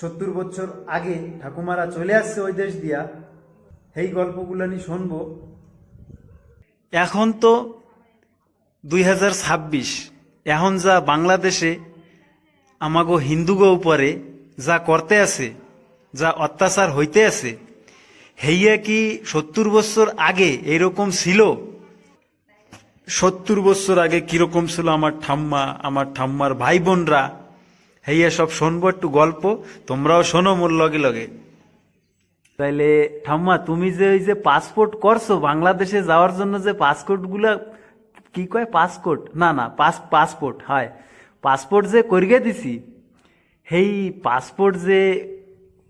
সত্তর বছর আগে ঠাকুমারা চলে আসছে ওই দেশ দিয়া এই গল্পগুলো নিয়ে শুনব। এখন তো দুই হাজার ছাব্বিশ। এখন যা বাংলাদেশে আমাগো হিন্দুগো উপরে যা করতে আছে যা অত্যাচার হইতে আছে হেইয়া কি সত্তর বছর আগে এরকম ছিল? সত্তর বছর আগে কীরকম ছিল আমার ঠাম্মা আমার ঠাম্মার ভাই বোনরা? হেইয়া সব শুনব, একটু গল্প। তোমরাও শোনো মোর লগে লগে। তাইলে ঠাম্মা, তুমি যে ওই যে পাসপোর্ট করছ বাংলাদেশে যাওয়ার জন্য যে পাসপোর্টগুলা কি কয় পাসপোর্ট? না না, পাস, পাসপোর্ট, হয়। পাসপোর্ট যে করিয়ে দিছি সেই পাসপোর্ট যে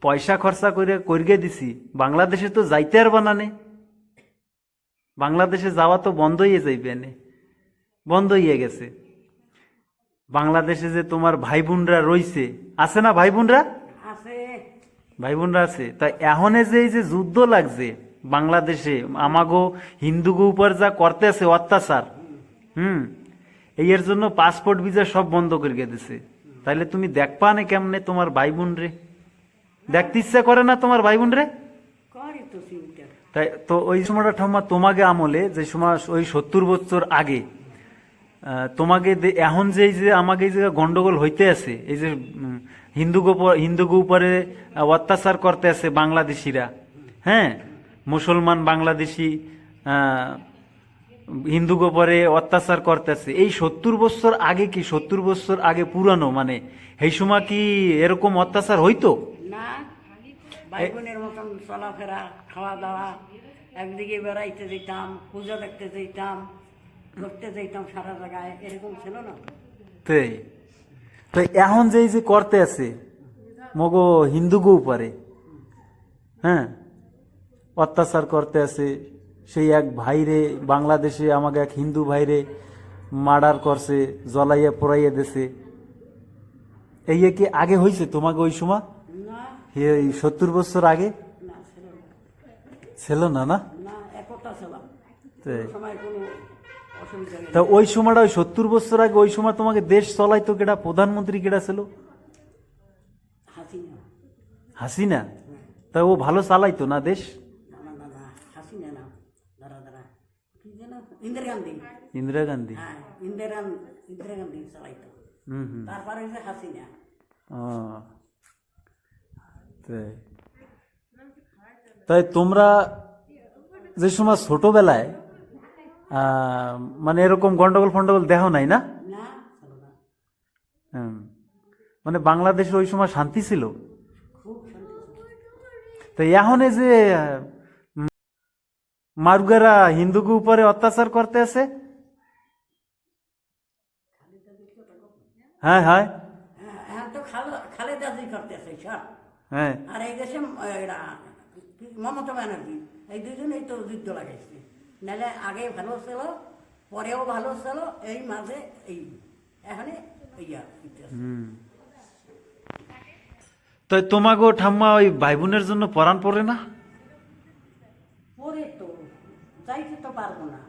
পয়সা খরচা করে করিয়ে দিছি, বাংলাদেশে তো যাইতে আর বানানে বাংলাদেশে যাওয়া তো বন্ধ হয়ে যাইবে বন্ধ হয়ে গেছে। বাংলাদেশে যে তোমার ভাই বোনরা রইছে আছে না ভাই বোনরা আছে। ভাই বোনরা আছে। তা এখনে যে এই যে যুদ্ধ লাগছে বাংলাদেশে আমাগো হিন্দুগো উপর যা করতেছে অত্যাচার হুম এই এর জন্য পাসপোর্ট ভিসা সব বন্ধ করে দিছে তাইলে তুমি দেখবা না কেমনে তোমার ভাই বোন রে দেখতে ইচ্ছা করে না তোমার ভাই বোন রে তাই তো ওই সময়টা ঠাম্মা তোমাকে আমলে যে সময় ওই সত্তর বছর আগে তোমাকে এখন যে এই যে আমাকে এই যে গন্ডগোল হইতে আছে এই যে হিন্দু হিন্দুগো উপরে অত্যাচার করতে আছে বাংলাদেশিরা হ্যাঁ? মুসলমান বাংলাদেশি আহ, হিন্দুগো পরে অত্যাচার করতেছে এই সত্তর বছর আগে কি সত্তর বছর আগে পুরানো মানে এই সময় কি এরকম অত্যাচার হইতো? মতন চলাফেরা খাওয়া দাওয়া একদিকে বেড়াইতে যেতাম পুজো দেখতে যেতাম ঘুরতে যেতাম সারা জায়গায় এরকম ছিল না? তাই? তো এখন যে যে করতে আছে মগো হিন্দুগো উপরে হ্যাঁ? অত্যাচার করতে আছে সেই এক ভাইরে বাংলাদেশে আমাকে এক হিন্দু ভাইরে মার্ডার করছে জ্বলাইয়া পোড়াইয়া দেছে। এই কি আগে হয়েছে তোমাকে ওই সময়? এই সত্তর বছর আগে? ছিল না। না একতা ছিলাম। সময় কোনো তা ওই সময়টা ওই সত্তর বছর আগে ওই সময় তোমাকে দেশ চলাইতো কেটা প্রধানমন্ত্রী কেটা ছিল? হাসিনা। তা ও ভালো চালাইতো না দেশ? ইন্দিরা গান্ধী। তাই। তাই তোমরা যে সময় ছোটবেলায় মানে এরকম গন্ডগোল ফন্ডগোল দেখো নাই না। মানে বাংলাদেশে ওই সময় শান্তি ছিল। তো এখন যে মারুগেরা হিন্দুকে উপরে অত্যাচার করতে আছে? হ্যাঁ হ্যাঁ। হ্যাঁ, আর এই দেশে মমতা ব্যানার্জি এই দুজনেই তো যুদ্ধ লাগাইছে। নাহলে আগে ভালো ছিল পরেও ভালো ছিল এই মাঝে এই এখানে ইয়া ইতিহাস। তো তোমাকে ঠাম্মা ওই ভাই বোনের জন্য পরাণ পড়ে না? পরে তো যাইতে তো পারব না।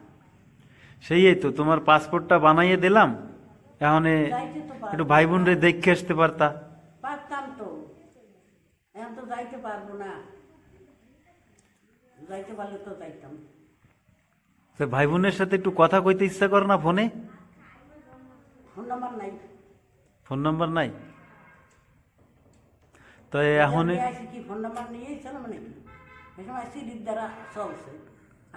সেই তো তোমার পাসপোর্টটা বানাইয়ে দিলাম। এখন একটু ভাই বোন রে দেখে আসতে পারতা। পারতাম তো। এখন তো যাইতে পারব না। যাইতে পারলে তো যাইতাম। তো ভাই বোনের সাথে একটু কথা কইতে ইচ্ছা করে না ফোনে? ফোন নাম্বার নাই। ফোন নাম্বার নাই? তো এখন কি ফোন নাম্বার নিয়েই ছিলাম নাকি এই সময় সিডির দ্বারা চলছে।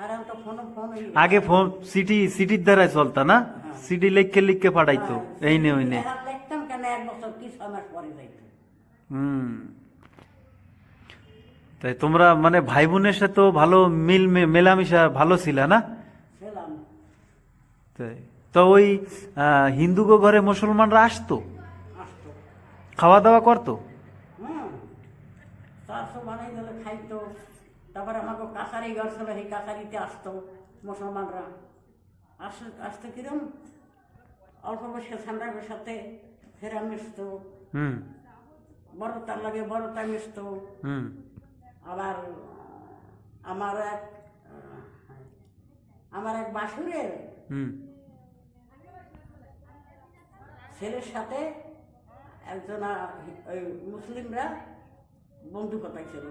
আর এখন তো ফোন ফোন আগে ফোন সিটি সিটির দ্বারাই চলতা না? সিটি লিখকে লিখকে পাঠাইতো। এই নে ওই নে। দেখতাম কেন এক বছর কি ছয় মাস পরে যাইতো হুম। তাই তোমরা মানে ভাই বোনের সাথে ভালো মিল মেলামেশা ভালো ছিল না? তাই তো ওই হিন্দুগো ঘরে মুসলমানরা আসতো? আসতো। খাওয়া দাওয়া করতো চারশো বানাই দিলে খাইতো। তারপরে আমাকে কাছারি ঘর ছিল সেই কাছারিতে আসতো মুসলমানরা। আস আসতো কিরম? অল্প বয়সে সাথে ফেরা মিশতো। হুম। বড় তার লাগে বড় মিশতো। আবার আমার এক আমার এক বাসুরের হুম। ছেলের সাথে একজন ওই মুসলিমরা বন্ধু কথাই ছিল।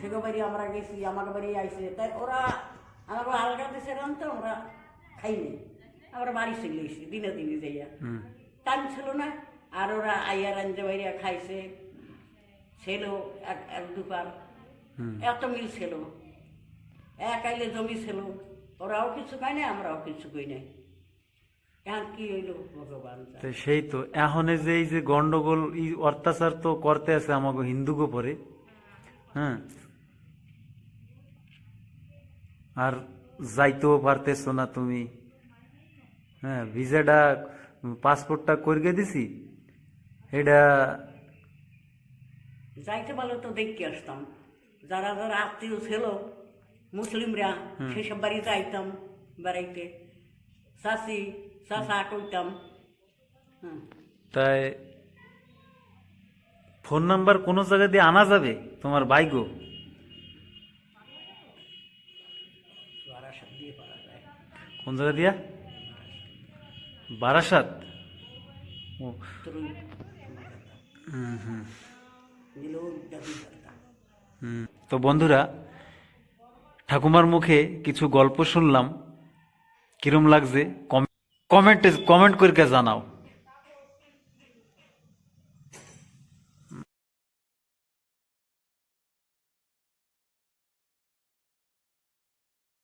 সেগো বাড়ি আমরা গেছি আমার বাড়ি আইসে তাই ওরা আমাকে আলগা দেশে তো আমরা খাইনি। আমরা বাড়ি চলে এসেছি দিনে দিনে যাইয়া। টাইম ছিল না আর ওরা আইয়া রাঞ্জে বাইরে খাইছে। ছিল এক এক হুম। এত মিল ছিল। এক আইলে জমি ছিল। ওরাও কিছু খায় না আমরাও কিছু কই নাই। এখন কি হইল ভগবান তো সেই তো এখন এই যে এই যে গন্ডগোল ই অত্যাচার তো করতে আছে আমাকে হিন্দুকে পরে হ্যাঁ। আর যাইতেও পারতেছো না তুমি। হ্যাঁ ভিসাটা পাসপোর্টটা করিয়ে দিছি। এটা যাইতে পারলে তো দেখতে আসতাম। যারা যারা আত্মীয় ছিল বাড়ি যাইতাম বেড়াইতে চাষি চাষা কইতাম হুম তাই ফোন নাম্বার কোনো জায়গা দিয়ে আনা যাবে তোমার বাইকও বারাসাত দিয়ে কোন জায়গা দিয়া বারাসাত ও হুম হুম। তো বন্ধুরা ঠাকুমার মুখে কিছু গল্প শুনলাম। কিরম লাগছে? কমেন্টে কমেন্ট করে জানাও।